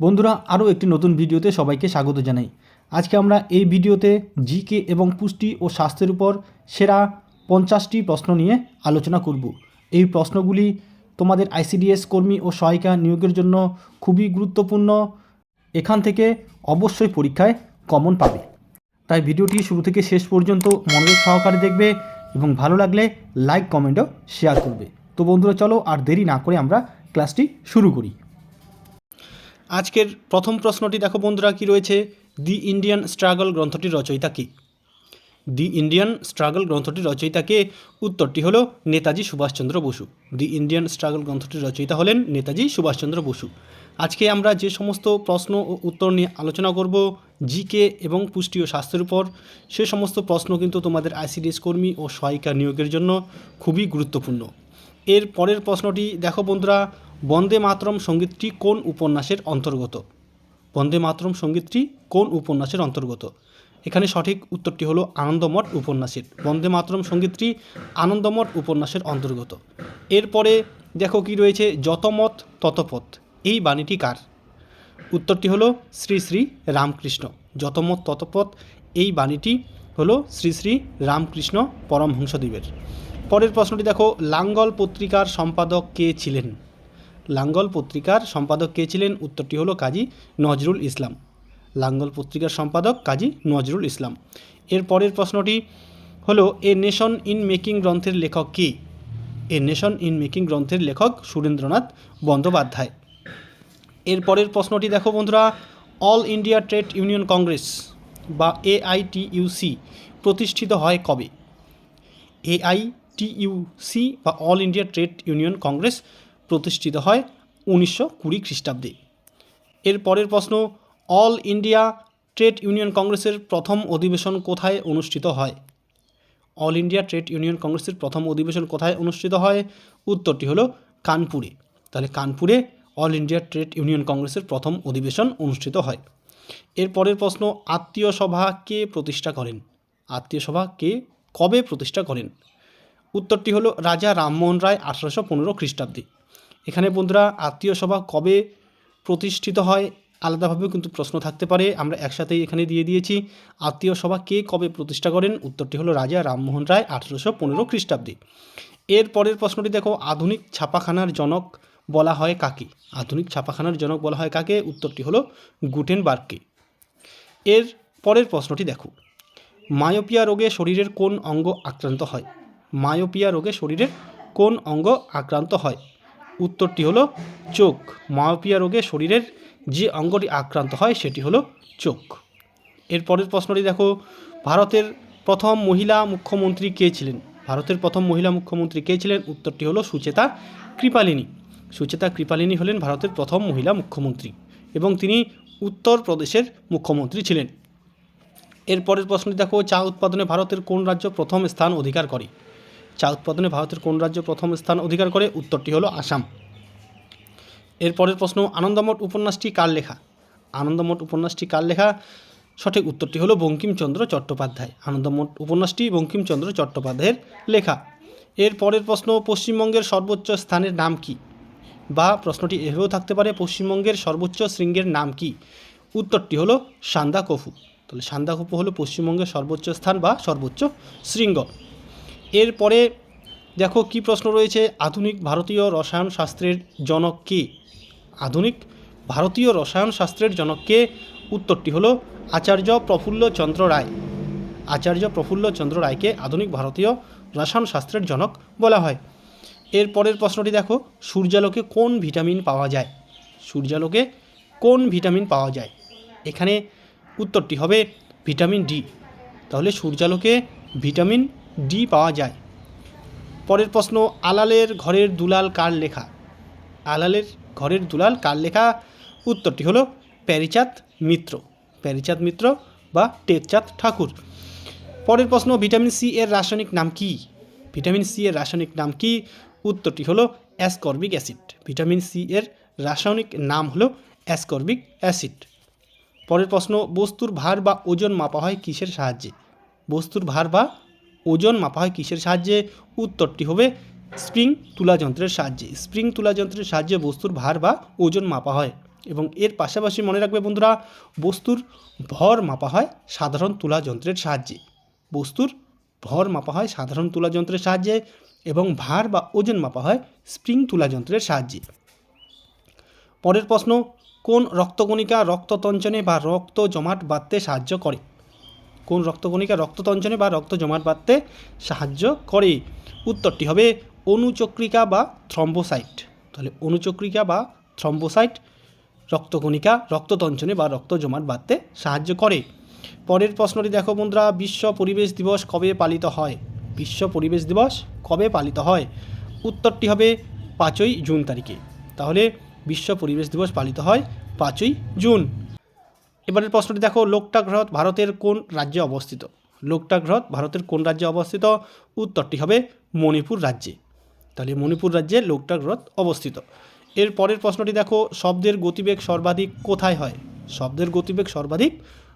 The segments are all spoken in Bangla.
বন্ধুরা, আরও একটি নতুন ভিডিওতে সবাইকে স্বাগত জানাই। আজকে আমরা এই ভিডিওতে জিকে এবং পুষ্টি ও স্বাস্থ্যের উপর সেরা পঞ্চাশটি প্রশ্ন নিয়ে আলোচনা করব। এই প্রশ্নগুলি তোমাদের আইসিডিএস কর্মী ও সহায়িকা নিয়োগের জন্য খুবই গুরুত্বপূর্ণ। এখান থেকে অবশ্যই পরীক্ষায় কমন পাবে। তাই ভিডিওটি শুরু থেকে শেষ পর্যন্ত মনোযোগ সহকারে দেখবে এবং ভালো লাগলে লাইক কমেন্টও শেয়ার করবে। তো বন্ধুরা, চলো আর দেরি না করে আমরা ক্লাসটি শুরু করি। আজকের প্রথম প্রশ্নটি দেখো বন্ধুরা, কি রয়েছে? দি ইন্ডিয়ান স্ট্রাগল গ্রন্থটির রচয়িতা কে? দি ইন্ডিয়ান স্ট্রাগল গ্রন্থটির রচয়িতা কে? উত্তরটি হলো Netaji Subhas Chandra Bose. The Indian struggle গ্রন্থটির রচয়িতা হলেন নেতাজি সুভাষচন্দ্র বসু। আজকে আমরা যে সমস্ত প্রশ্ন ও উত্তর নিয়ে আলোচনা করব জিকে এবং পুষ্টি ও স্বাস্থ্যের উপর, সে সমস্ত প্রশ্ন কিন্তু তোমাদের আইসিডিএস কর্মী ও সহায়িকা নিয়োগের জন্য খুবই গুরুত্বপূর্ণ। এর পরের প্রশ্নটি দেখো বন্ধুরা বন্দে মাতরম সঙ্গীতটি কোন উপন্যাসের অন্তর্গত? বন্দে মাতরম সঙ্গীতটি কোন উপন্যাসের অন্তর্গত? এখানে সঠিক উত্তরটি হলো আনন্দমঠ উপন্যাসের। বন্দে মাতরম সঙ্গীতটি আনন্দমঠ উপন্যাসের অন্তর্গত। এরপরে দেখো কি রয়েছে যতমত ততপথ। এই বাণীটি কার? উত্তরটি হলো শ্রী শ্রী রামকৃষ্ণ। যতমত ততপথ, এই বাণীটি হলো শ্রী শ্রী রামকৃষ্ণ পরমহংসদেবের। পরের প্রশ্নটি দেখো, লাঙ্গল পত্রিকার সম্পাদক কে ছিলেন? লাঙ্গল পত্রিকার সম্পাদক কে ছিলেন? উত্তরটি হলো কাজী নজরুল ইসলাম। লাঙ্গল পত্রিকার সম্পাদক কাজী নজরুল ইসলাম। এর পরের প্রশ্নটি হলো, এ নেশন ইন মেকিং গ্রন্থের লেখক কে? এ নেশন ইন মেকিং গ্রন্থের লেখক সুরেন্দ্রনাথ বন্দ্যোপাধ্যায়। এর পরের প্রশ্নটি দেখো বন্ধুরা, all India trade union congress বা এআইটিইউসি প্রতিষ্ঠিত হয় কবে? এআইটিইউসি বা all India trade union congress প্রতিষ্ঠিত হয় উনিশশো কুড়ি খ্রিস্টাব্দে। এর পরের প্রশ্ন, অল ইন্ডিয়া ট্রেড ইউনিয়ন কংগ্রেসের প্রথম অধিবেশন কোথায় অনুষ্ঠিত হয়? অল ইন্ডিয়া ট্রেড ইউনিয়ন কংগ্রেসের প্রথম অধিবেশন কোথায় অনুষ্ঠিত হয়? উত্তরটি হলো কানপুরে। তাহলে কানপুরে অল ইন্ডিয়া ট্রেড ইউনিয়ন কংগ্রেসের প্রথম অধিবেশন অনুষ্ঠিত হয়। এর পরের প্রশ্ন, আত্মীয় সভা কে প্রতিষ্ঠা করেন? আত্মীয় সভা কে কবে প্রতিষ্ঠা করেন? উত্তরটি হলো রাজা রামমোহন রায় আঠারোশো পনেরো খ্রিস্টাব্দে। এখানে বন্ধুরা আত্মীয় সভা কবে প্রতিষ্ঠিত হয় আলাদাভাবেও কিন্তু প্রশ্ন থাকতে পারে। আমরা একসাথেই এখানে দিয়ে দিয়েছি। আত্মীয় সভা কে কবে প্রতিষ্ঠা করেন? উত্তরটি হলো রাজা রামমোহন রায় আঠেরোশো পনেরো খ্রিস্টাব্দে। এর পরের প্রশ্নটি দেখো, আধুনিক ছাপাখানার জনক বলা হয় কাকে? আধুনিক ছাপাখানার জনক বলা হয় কাকে? উত্তরটি হলো গুটেনবার্গকে। এর পরের প্রশ্নটি দেখো, মায়োপিয়া রোগে শরীরের কোন অঙ্গ আক্রান্ত হয়? মায়োপিয়া রোগে শরীরের কোন অঙ্গ আক্রান্ত হয়? উত্তরটি হলো চোখ। মায়োপিয়া রোগে শরীরের যে অঙ্গটি আক্রান্ত হয়, সেটি হলো চোখ। এর পরের প্রশ্নটি দেখো, ভারতের প্রথম মহিলা মুখ্যমন্ত্রী কে ছিলেন? ভারতের প্রথম মহিলা মুখ্যমন্ত্রী কে ছিলেন? উত্তরটি হলো সুচেতা কৃপালিনী। সুচেতা কৃপালিনী হলেন ভারতের প্রথম মহিলা মুখ্যমন্ত্রী এবং তিনি উত্তরপ্রদেশের মুখ্যমন্ত্রী ছিলেন। এরপরের প্রশ্নটি দেখো, চা উৎপাদনে ভারতের কোন রাজ্য প্রথম স্থান অধিকার করে? চা উৎপাদনে ভারতের কোন রাজ্য প্রথম স্থান অধিকার করে? উত্তরটি হলো আসাম। এরপরের প্রশ্ন, আনন্দমঠ উপন্যাসটি কার লেখা? আনন্দমঠ উপন্যাসটি কার লেখা? সঠিক উত্তরটি হলো বঙ্কিমচন্দ্র চট্টোপাধ্যায়। আনন্দমঠ উপন্যাসটি বঙ্কিমচন্দ্র চট্টোপাধ্যায়ের লেখা। এর পরের প্রশ্ন, পশ্চিমবঙ্গের সর্বোচ্চ স্থানের নাম কি? বা প্রশ্নটি এভাবেও থাকতে পারে, পশ্চিমবঙ্গের সর্বোচ্চ শৃঙ্গের নাম কি? উত্তরটি হলো সান্দাকফু। তাহলে সান্দাকফু হলো পশ্চিমবঙ্গের সর্বোচ্চ স্থান বা সর্বোচ্চ শৃঙ্গ। এরপরে দেখো কি প্রশ্ন রয়েছে, আধুনিক ভারতীয় রসায়ন শাস্ত্রের জনক কে? আধুনিক ভারতীয় রসায়ন শাস্ত্রের জনককে উত্তরটি হলো আচার্য প্রফুল্ল চন্দ্র রায়। আচার্য প্রফুল্ল চন্দ্র রায়কে আধুনিক ভারতীয় রসায়ন শাস্ত্রের জনক বলা হয়। এর পরের প্রশ্নটি দেখো, সূর্যালোকে কোন ভিটামিন পাওয়া যায়? সূর্যালোকে কোন ভিটামিন পাওয়া যায়? এখানে উত্তরটি হবে ভিটামিন ডি। তাহলে সূর্যালোকে ভিটামিন ডি পাওয়া যায়। পরের প্রশ্ন, আলালের ঘরের দুলাল কার লেখা? আলালের ঘরের দুলাল কার লেখা? উত্তরটি হলো প্যারিচাঁদ মিত্র। প্যারিচাঁদ মিত্র বা টেকচাঁদ ঠাকুর। পরের প্রশ্ন, ভিটামিন সি এর রাসায়নিক নাম কি? ভিটামিন সি এর রাসায়নিক নাম কি? উত্তরটি হলো অ্যাসকর্বিক অ্যাসিড। ভিটামিন সি এর রাসায়নিক নাম হলো অ্যাসকর্বিক অ্যাসিড। পরের প্রশ্ন, বস্তুর ভার বা ওজন মাপা হয় কিসের সাহায্যে? বস্তুর ভার বা ওজন মাপা হয় কিসের সাহায্যে? উত্তরটি হবে স্প্রিং তুলা যন্ত্রের সাহায্যে। স্প্রিং তুলা যন্ত্রের সাহায্যে বস্তুর ভার বা ওজন মাপা হয় এবং এর পাশাপাশি মনে রাখবে বন্ধুরা, বস্তুর ভর মাপা হয় সাধারণ তুলা যন্ত্রের সাহায্যে। বস্তুর ভর মাপা হয় সাধারণ তুলা যন্ত্রের সাহায্যে এবং ভার বা ওজন মাপা হয় স্প্রিং তুলা যন্ত্রের সাহায্যে। পরের প্রশ্ন, কোন রক্তকণিকা রক্ততঞ্চনে বা রক্ত জমাট বাঁধতে সাহায্য করে? কোন রক্তকণিকা রক্ততঞ্চনে বা রক্ত জমাট বাঁধতে সাহায্য করে? উত্তরটি হবে অনুচক্রিকা বা থ্রম্বোসাইট। তাহলে অনুচক্রিকা বা থ্রম্বোসাইট রক্তকণিকা রক্ততঞ্চনে বা রক্ত জমাট বাঁধতে সাহায্য করে। পরের প্রশ্নটি দেখো বন্ধুরা, বিশ্ব পরিবেশ দিবস কবে পালিত হয়? বিশ্ব পরিবেশ দিবস কবে পালিত হয়? উত্তরটি হবে পাঁচই জুন তারিখে। তাহলে বিশ্ব পরিবেশ দিবস পালিত হয় পাঁচই জুন। এবারের প্রশ্নটি দেখো লোকটাক হ্রদ ভারতের কোন রাজ্যে অবস্থিত? লোকটাক হ্রদ ভারতের কোন রাজ্যে অবস্থিত? উত্তরটি হবে মণিপুর রাজ্যে। তাহলে মণিপুর রাজ্যে লোকটাক হ্রদ অবস্থিত। এর পরের প্রশ্নটি দেখো, শব্দের গতিবেগ সর্বাধিক কোথায় হয়? শব্দের গতিবেগ সর্বাধিক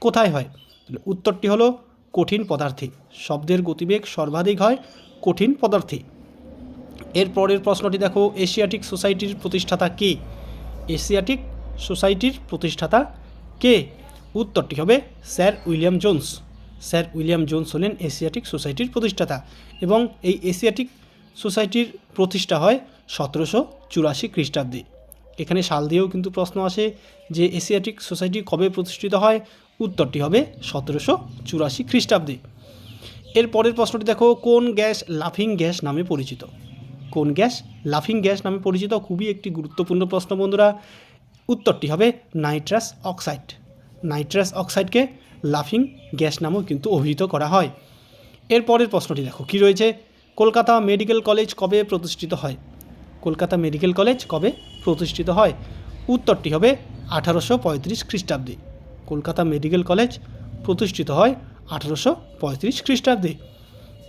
কোথায় হয়? তাহলে উত্তরটি হলো কঠিন পদার্থে। শব্দের গতিবেগ সর্বাধিক হয় কঠিন পদার্থে। এর পরের প্রশ্নটি দেখো, এশিয়াটিক সোসাইটির প্রতিষ্ঠাতা কে? এশিয়াটিক সোসাইটির প্রতিষ্ঠাতা কে? উত্তরটি হবে sir William Jones. Sir William Jones হলেন এশিয়াটিক সোসাইটির প্রতিষ্ঠাতা এবং এই এশিয়াটিক সোসাইটির প্রতিষ্ঠা হয় সতেরোশো চুরাশি খ্রিস্টাব্দে। এখানে সাল দিয়েও কিন্তু প্রশ্ন আসে যে এশিয়াটিক সোসাইটি কবে প্রতিষ্ঠিত হয়। উত্তরটি হবে সতেরোশো চুরাশি খ্রিস্টাব্দে। এর পরের প্রশ্নটি দেখো, কোন গ্যাস লাফিং গ্যাস নামে পরিচিত? কোন গ্যাস লাফিং গ্যাস নামে পরিচিত? খুবই একটি গুরুত্বপূর্ণ প্রশ্ন বন্ধুরা। উত্তরটি হবে নাইট্রাস অক্সাইড। নাইট্রাস অক্সাইডকে লাফিং গ্যাস নামেও কিন্তু অভিহিত করা হয়। এরপরের প্রশ্নটি দেখো, কি রয়েছে? কলকাতা মেডিকেল কলেজ কবে প্রতিষ্ঠিত হয়? কলকাতা মেডিকেল কলেজ কবে প্রতিষ্ঠিত হয়? উত্তরটি হবে আঠারোশো পঁয়ত্রিশ খ্রিস্টাব্দে। কলকাতা মেডিকেল কলেজ প্রতিষ্ঠিত হয় আঠারোশো পঁয়ত্রিশ খ্রিস্টাব্দে।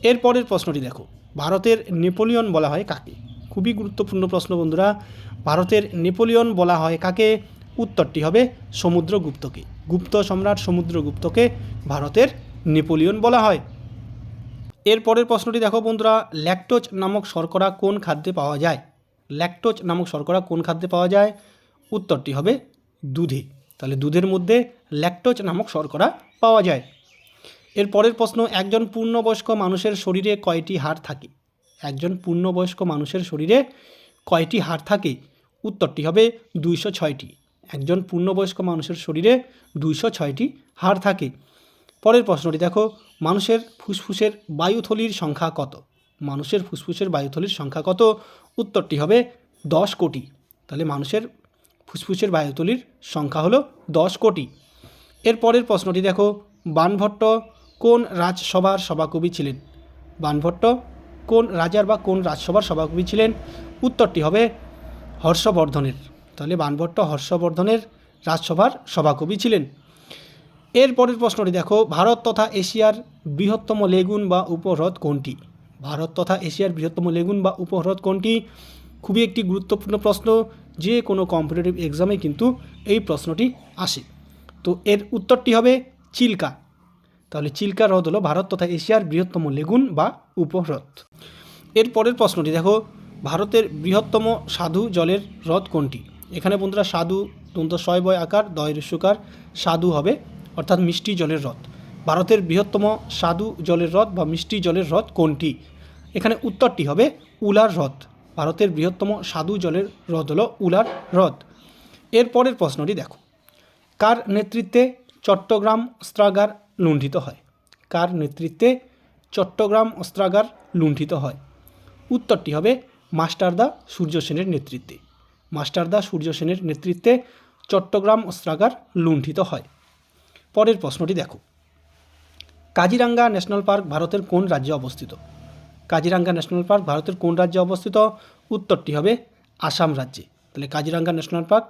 এরপরের প্রশ্নটি দেখো, ভারতের নেপোলিয়ন বলা হয় কাকে? খুবই গুরুত্বপূর্ণ প্রশ্ন, বন্ধুরা। ভারতের নেপোলিয়ন বলা হয় কাকে? উত্তরটি হবে সমুদ্রগুপ্তকে। গুপ্ত সম্রাট সমুদ্রগুপ্তকে ভারতের নেপোলিয়ন বলা হয়। এরপরের প্রশ্নটি দেখো, বন্ধুরা। ল্যাকটোজ নামক শর্করা কোন খাদ্যে পাওয়া যায়? ল্যাকটোজ নামক শর্করা কোন খাদ্যে পাওয়া যায়? উত্তরটি হবে দুধে। তাহলে দুধের মধ্যে ল্যাকটোজ নামক শর্করা পাওয়া যায়। এর পরের প্রশ্ন, একজন পূর্ণবয়স্ক মানুষের শরীরে কয়টি হাড় থাকে? একজন পূর্ণবয়স্ক মানুষের শরীরে কয়টি হাড় থাকে? উত্তরটি হবে দুইশো ছয়টি। একজন পূর্ণবয়স্ক মানুষের শরীরে দুইশো ছয়টি হাড় থাকে। পরের প্রশ্নটি দেখো, মানুষের ফুসফুসের বায়ুথলির সংখ্যা কত? মানুষের ফুসফুসের বায়ুথলির সংখ্যা কত? উত্তরটি হবে দশ কোটি। তাহলে মানুষের ফুসফুসের বায়ুথলির সংখ্যা হলো দশ কোটি। এর পরের প্রশ্নটি দেখো, বানভট্ট কোন রাজসভার সভাকবি ছিলেন? বানভট্ট কোন রাজার বা কোন রাজসভার সভাকবি ছিলেন? উত্তরটি হবে হর্ষবর্ধনের। তাহলে বানভট্ট হর্ষবর্ধনের রাজসভার সভাকবি ছিলেন। এর পরের প্রশ্নটি দেখো, ভারত তথা এশিয়ার বৃহত্তম লেগুন বা উপহ্রদ কোনটি? ভারত তথা এশিয়ার বৃহত্তম লেগুন বা উপহ্রদ কোনটি? খুবই একটি গুরুত্বপূর্ণ প্রশ্ন, যে কোনো কম্পিটিটিভ এক্সামে কিন্তু এই প্রশ্নটি আসে। তো এর উত্তরটি হবে চিল্কা। তাহলে চিল্কা হ্রদ হলো ভারত তথা এশিয়ার বৃহত্তম লেগুন বা উপহ্রদ এর পরের প্রশ্নটি, দেখো, ভারতের বৃহত্তম সাধু জলের হ্রদ কোনটি? এখানে বন্ধুরা, সাধু দন্ত শয় বয় আকার দয় রস্যকার সাধু হবে, অর্থাৎ মিষ্টি জলের হ্রদ। ভারতের বৃহত্তম সাধু জলের হ্রদ বা মিষ্টি জলের হ্রদ কোনটি? এখানে উত্তরটি হবে, উলার হ্রদ। ভারতের বৃহত্তম সাধু জলের হ্রদ হলো উলার হ্রদ। এর পরের প্রশ্নটি, দেখো, কার নেতৃত্বে চট্টগ্রাম স্ত্রাগার লুণ্ঠিত হয়? কার নেতৃত্বে চট্টগ্রাম অস্ত্রাগার লুণ্ঠিত হয়। উত্তরটি হবে মাস্টারদা সূর্য সেনের নেতৃত্বে। মাস্টারদা সূর্য সেনের নেতৃত্বে চট্টগ্রাম অস্ত্রাগার লুণ্ঠিত হয়। পরের প্রশ্নটি দেখো। কাজিরাঙ্গা ন্যাশনাল পার্ক ভারতের কোন রাজ্যে অবস্থিত? কাজিরাঙ্গা ন্যাশনাল পার্ক ভারতের কোন রাজ্যে অবস্থিত? উত্তরটি হবে আসাম রাজ্যে। তাহলে কাজিরাঙ্গা ন্যাশনাল পার্ক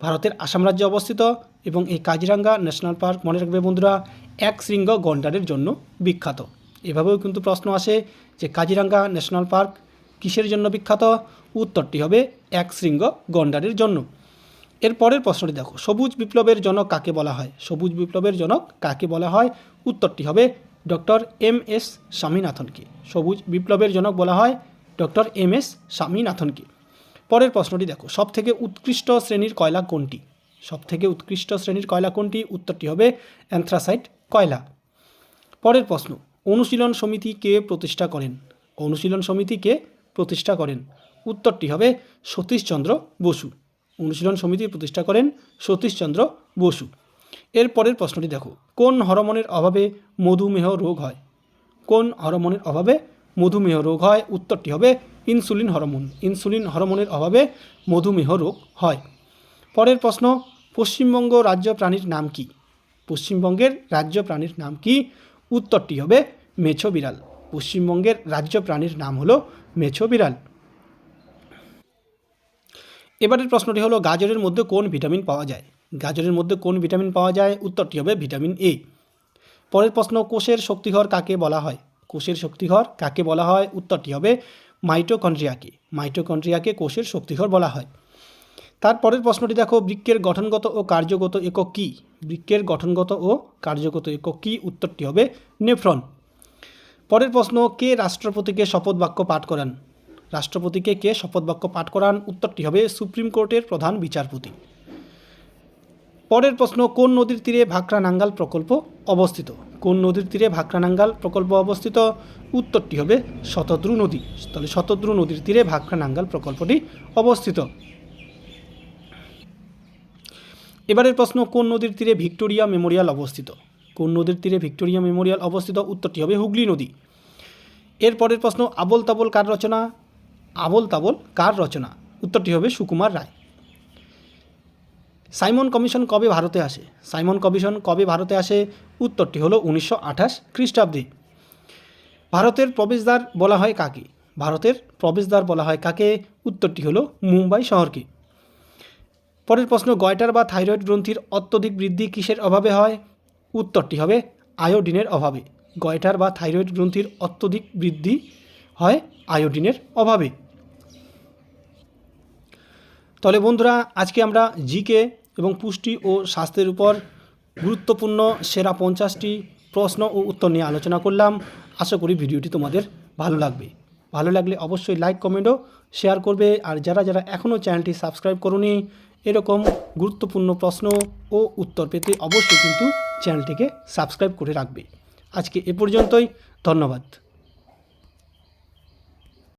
ভারতের আসাম রাজ্যে অবস্থিত এবং এই কাজিরাঙ্গা ন্যাশনাল পার্ক মনে রাখবে বন্ধুরা, এক শৃঙ্গ গন্ডারের জন্য বিখ্যাত। এভাবেও কিন্তু প্রশ্ন আসে যে কাজিরাঙ্গা ন্যাশনাল পার্ক কিসের জন্য বিখ্যাত? উত্তরটি হবে এক শৃঙ্গ গন্ডারের জন্য। এর পরের প্রশ্নটি দেখো, সবুজ বিপ্লবের জনক কাকে বলা হয়? সবুজ বিপ্লবের জনক কাকে বলা হয়? উত্তরটি হবে ডক্টর এম এস স্বামীনাথনকে। সবুজ বিপ্লবের জনক বলা হয় ডক্টর এম এস স্বামীনাথনকে। পরের প্রশ্নটি দেখো সব থেকে উৎকৃষ্ট শ্রেণির কয়লা কোনটি? সব থেকে উৎকৃষ্ট শ্রেণির কয়লা কোনটি? উত্তরটি হবে অ্যান্থ্রাসাইট কয়লা। পরের প্রশ্ন অনুশীলন সমিতি কে প্রতিষ্ঠা করেন? অনুশীলন সমিতি কে প্রতিষ্ঠা করেন? উত্তরটি হবে সতীশচন্দ্র বসু। অনুশীলন সমিতি প্রতিষ্ঠা করেন সতীশচন্দ্র বসু। এর পরের প্রশ্নটি দেখো। কোন হরমোনের অভাবে মধুমেহ রোগ হয়? কোন হরমোনের অভাবে মধুমেহ রোগ হয়? উত্তরটি হবে ইনসুলিন হরমোন। ইনসুলিন হরমোনের অভাবে মধুমেহ রোগ হয়। পরের প্রশ্ন, পশ্চিমবঙ্গ রাজ্য প্রাণীর নাম কি? পশ্চিমবঙ্গের রাজ্য প্রাণীর নাম কি? উত্তরটি হবে মেছো বিড়াল। পশ্চিমবঙ্গের রাজ্য প্রাণীর নাম হলো মেছো বিড়াল। এবারের প্রশ্নটি হলো, গাজরের মধ্যে কোন ভিটামিন পাওয়া যায়? গাজরের মধ্যে কোন ভিটামিন পাওয়া যায়? উত্তরটি হবে ভিটামিন এ। পরের প্রশ্ন, কোষের শক্তিঘর কাকে বলা হয়? কোষের শক্তিঘর কাকে বলা হয়? উত্তরটি হবে মাইটোকন্ড্রিয়াকে। মাইটোকন্ড্রিয়াকে কোষের শক্তিঘর বলা হয়। তারপরের প্রশ্নটি দেখো বৃক্ষের গঠনগত ও কার্যগত একক কী? বৃক্ষের গঠনগত ও কার্যগত একক কী? উত্তরটি হবে নেফ্রন। পরের প্রশ্ন, কে রাষ্ট্রপতিকে শপথ বাক্য পাঠ করান? রাষ্ট্রপতিকে কে শপথ বাক্য পাঠ করান? উত্তরটি হবে সুপ্রিম কোর্টের প্রধান বিচারপতি। পরের প্রশ্ন, কোন নদীর তীরে ভাকরা নাঙ্গাল প্রকল্প অবস্থিত? কোন নদীর তীরে ভাকরা নাঙ্গাল প্রকল্প অবস্থিত? উত্তরটি হবে শতদ্রু নদী। তাহলে শতদ্রু নদীর তীরে ভাকরা নাঙ্গাল প্রকল্পটি অবস্থিত। এবারের প্রশ্ন, কোন নদীর তীরে ভিক্টোরিয়া মেমোরিয়াল অবস্থিত? কোন নদীর তীরে ভিক্টোরিয়া মেমোরিয়াল অবস্থিত? উত্তরটি হবে হুগলি নদী। এরপরের প্রশ্ন আবল তাবল কার রচনা? আবল তাবল কার রচনা? উত্তরটি হবে সুকুমার রায়। সাইমন কমিশন কবে ভারতে আসে? সাইমন কমিশন কবে ভারতে আসে? উত্তরটি হলো উনিশশো আঠাশ খ্রিস্টাব্দে। ভারতের প্রবেশদ্বার বলা হয় কাকে? ভারতের প্রবেশদ্বার বলা হয় কাকে? উত্তরটি হলো মুম্বাই শহরকে। পরের প্রশ্ন, গয়টার বা থাইরয়েড গ্রন্থির অত্যধিক বৃদ্ধি কিসের অভাবে হয়? উত্তরটি হবে, আয়োডিনের অভাবে। গয়টার বা থাইরয়েড গ্রন্থির অত্যধিক বৃদ্ধি হয় আয়োডিনের অভাবে। তাহলে বন্ধুরা, আজকে আমরা জিকে এবং পুষ্টি ও স্বাস্থ্যের উপর গুরুত্বপূর্ণ সেরা পঞ্চাশটি প্রশ্ন ও উত্তর নিয়ে আলোচনা করলাম। আশা করি ভিডিওটি তোমাদের ভালো লাগবে। ভালো লাগলে অবশ্যই লাইক কমেন্টও শেয়ার করবে। আর যারা যারা এখনও চ্যানেলটি সাবস্ক্রাইব করনি এরকম গুরুত্বপূর্ণ প্রশ্ন ও উত্তর পেতে অবশ্যই কিন্তু চ্যানেলটিকে সাবস্ক্রাইব করে রাখবে। আজকে এ পর্যন্তই, ধন্যবাদ।